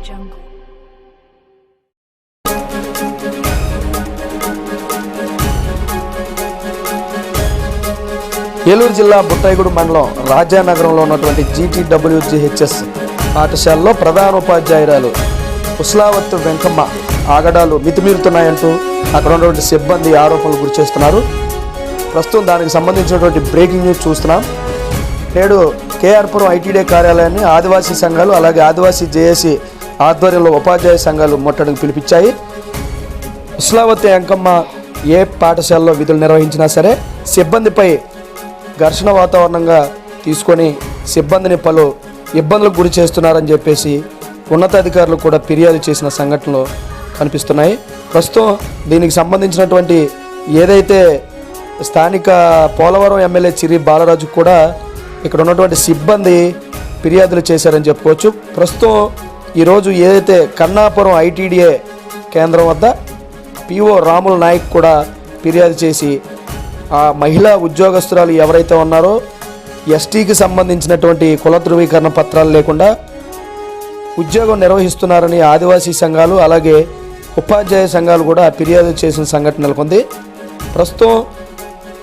jungle. Eluru జిల్లా బుట్టాయిగూడు మండలం రాజానగరంలో ఉన్నటువంటి జీటీడబ్ల్యూజీహెచ్ఎస్ పాఠశాలలో ప్రధాన ఉపాధ్యాయురాలు ఉస్లావత్ వెంకమ్మ ఆగడాలు మితిమీరుతున్నాయంటూ అక్కడ ఉన్నటువంటి సిబ్బంది ఆరోపణలు గురి చేస్తున్నారు ప్రస్తుతం దానికి సంబంధించినటువంటి బ్రేకింగ్ న్యూస్ చూస్తున్నాం నేడు కేఆర్పురం ఐటీడీ కార్యాలయాన్ని ఆదివాసీ సంఘాలు అలాగే ఆదివాసీ జేఏసీ ఆధ్వర్యంలో ఉపాధ్యాయ సంఘాలు ముట్టడికి పిలిపించాయి. ఉస్లావతి అంకమ్మ ఏ పాఠశాలలో విధులు నిర్వహించినా సరే సిబ్బందిపై ఘర్షణ వాతావరణంగా తీసుకొని సిబ్బందిని పలు ఇబ్బందులకు గురి చేస్తున్నారని చెప్పేసి ఉన్నతాధికారులు కూడా ఫిర్యాదు చేసిన సంఘటనలు కనిపిస్తున్నాయి. ప్రస్తుతం దీనికి సంబంధించినటువంటి ఏదైతే స్థానిక పోలవరం ఎమ్మెల్యే చిరి బాలరాజు కూడా ఇక్కడ ఉన్నటువంటి సిబ్బంది ఫిర్యాదులు చేశారని చెప్పుకోవచ్చు. ప్రస్తుతం ఈరోజు ఏదైతే కన్నాపురం ఐటీడీఏ కేంద్రం వద్ద పిఓ రాముల నాయక్ కూడా ఫిర్యాదు చేసి ఆ మహిళా ఉద్యోగస్తురాలు ఎవరైతే ఉన్నారో ఎస్టీకి సంబంధించినటువంటి కుల ధృవీకరణ పత్రాలు లేకుండా ఉద్యోగం నిర్వహిస్తున్నారని ఆదివాసీ సంఘాలు అలాగే ఉపాధ్యాయ సంఘాలు కూడా ఫిర్యాదు చేసిన సంఘటన నెలకొంది. ప్రస్తుతం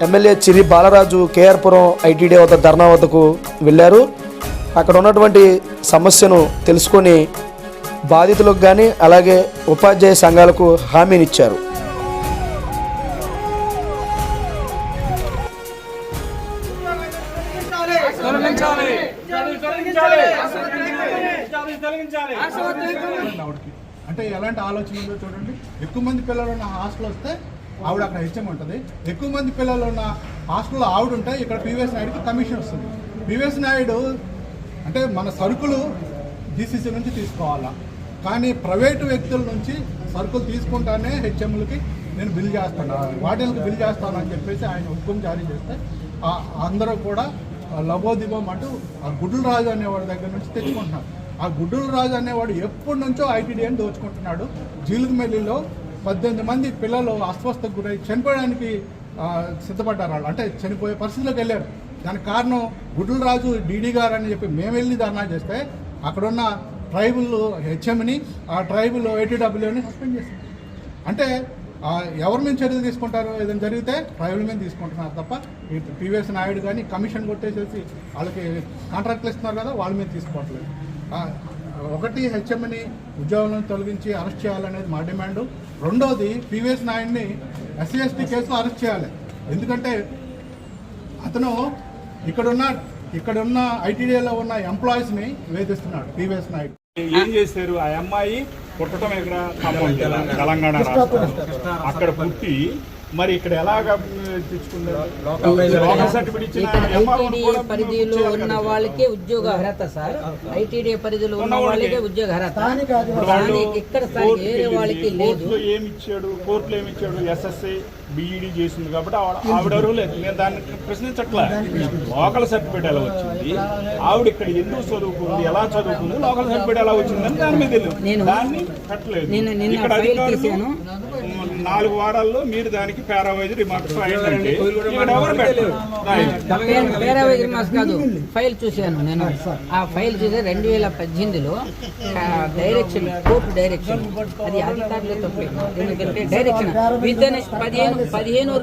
ఎమ్మెల్యే చిరి బాలరాజు కేఆర్పురం ఐటీడీ వద్ద ధర్నా వద్దకు వెళ్ళారు. అక్కడ ఉన్నటువంటి సమస్యను తెలుసుకొని బాధితులకు కానీ అలాగే ఉపాధ్యాయ సంఘాలకు హామీనిచ్చారు. ఆవిడకి అంటే ఎలాంటి ఆలోచన ఉందో చూడండి. ఎక్కువ మంది పిల్లలు ఉన్న హాస్టల్ వస్తే ఆవిడ అక్కడ హెచ్ఎం ఉంటుంది. ఎక్కువ మంది పిల్లలు ఉన్న హాస్టల్లో ఆవిడ ఉంటే ఇక్కడ పివిఎస్ నాయుడుకి కమిషన్ వస్తుంది. పివిఎస్ నాయుడు అంటే మన సరుకులు జీసీసీ నుంచి తీసుకోవాలా. కానీ ప్రైవేటు వ్యక్తుల నుంచి సరుకులు తీసుకుంటానే హెచ్ఎంలకి నేను బిల్ చేస్తాను. వాటికి బిల్ చేస్తాను అని చెప్పేసి ఆయన హుకుం జారీ చేస్తే అందరూ కూడా లబోదిబం అంటూ ఆ గుడ్డుల రాజు అనేవాడి దగ్గర నుంచి తెచ్చుకుంటున్నారు. ఆ గుడ్డుల రాజు అనేవాడు ఎప్పటి నుంచో ఐటీడీని దోచుకుంటున్నాడు. జీలుగుమెల్లిలో పద్దెనిమిది మంది పిల్లలు అస్వస్థకు గురై చనిపోయడానికి సిద్ధపడ్డారు వాళ్ళు. అంటే చనిపోయే పరిస్థితిలోకి వెళ్ళారు. దానికి కారణం గుడ్లరాజు డీడీ గారు అని చెప్పి మేము వెళ్ళి ధర్నా చేస్తే అక్కడున్న ట్రైబుల్ హెచ్ఎంని ఆ ట్రైబుల్ ఏటీడబ్ల్యూని సస్పెండ్ చేశారు. అంటే ఎవరి మీద చర్యలు తీసుకుంటారు ఏదైనా జరిగితే ట్రైబుల్ మీద తీసుకుంటున్నారు తప్ప ఈ టీవీఎస్ నాయుడు కానీ కమిషన్ కొట్టేసేసి వాళ్ళకి కాంట్రాక్ట్లు ఇస్తున్నారు కదా వాళ్ళ మీద తీసుకోవట్లేదు. ఒకటి హెచ్ఎంని ఉద్యోగం తొలగించి అరెస్ట్ చేయాలనేది మా డిమాండ్. రెండోది పీవీఎస్ నాయుడిని ఎస్సీ ఎస్టీ కేసులో అరెస్ట్ చేయాలి. ఎందుకంటే అతను ఇక్కడున్న ఇక్కడున్న ఐటీడీలో ఉన్న ఎంప్లాయీస్ని వేధిస్తున్నాడు పీవీఎస్ నాయుడు. ఏం చేశారు? ఆ అమ్మాయి పుట్టడం ఇక్కడ తెలంగాణ రాష్ట్రం. అక్కడ పుట్టి మరి ఇక్కడ ఎలాగ పరిధిలో ఉన్న. వాళ్ళకే ఉద్యోగ అర్హత సార్. ఐటీడీ పరిధిలో ఉన్న వాళ్ళకి. ఉద్యోగ అర్హత. ఇక్కడ వేరే వాళ్ళకి. లేదు. కోర్టులో ఏమి ఇచ్చాడు కోర్టులో ఏమి ఇచ్చాడు ఎస్ఎస్ఐ బిఈడి చేసింది కాబట్టి ఆవిడ ఆవిడ అరువు లేదు. నేను దాన్ని ప్రశ్నించట్లే. లోకల్ సర్టిఫికేట్ ఎలా వచ్చింది? ఆవిడ ఇక్కడ ఎందుకు చదువుకుంది? ఎలా చదువుకుంది? లోకల్ సర్టిఫికేట్ ఎలా వచ్చిందని దాని మీద దాన్ని కట్టలేదు. ఇక్కడ ఫైల్ అధికారులు తీశాను. నాలుగు వారాల్లో మీరు దానికి పారావైజ్ రిమార్క్స్ కాదు ఫైల్ చూశాను నేను. ఆ ఫైల్ చూసి రెండు వేల పద్దెనిమిదిలో డైరెక్షన్ కోర్టు డైరెక్షన్ అది అధికారులే తప్పే ఎందుకంటే డైరెక్షన్ విత్ పదిహేను పదిహేను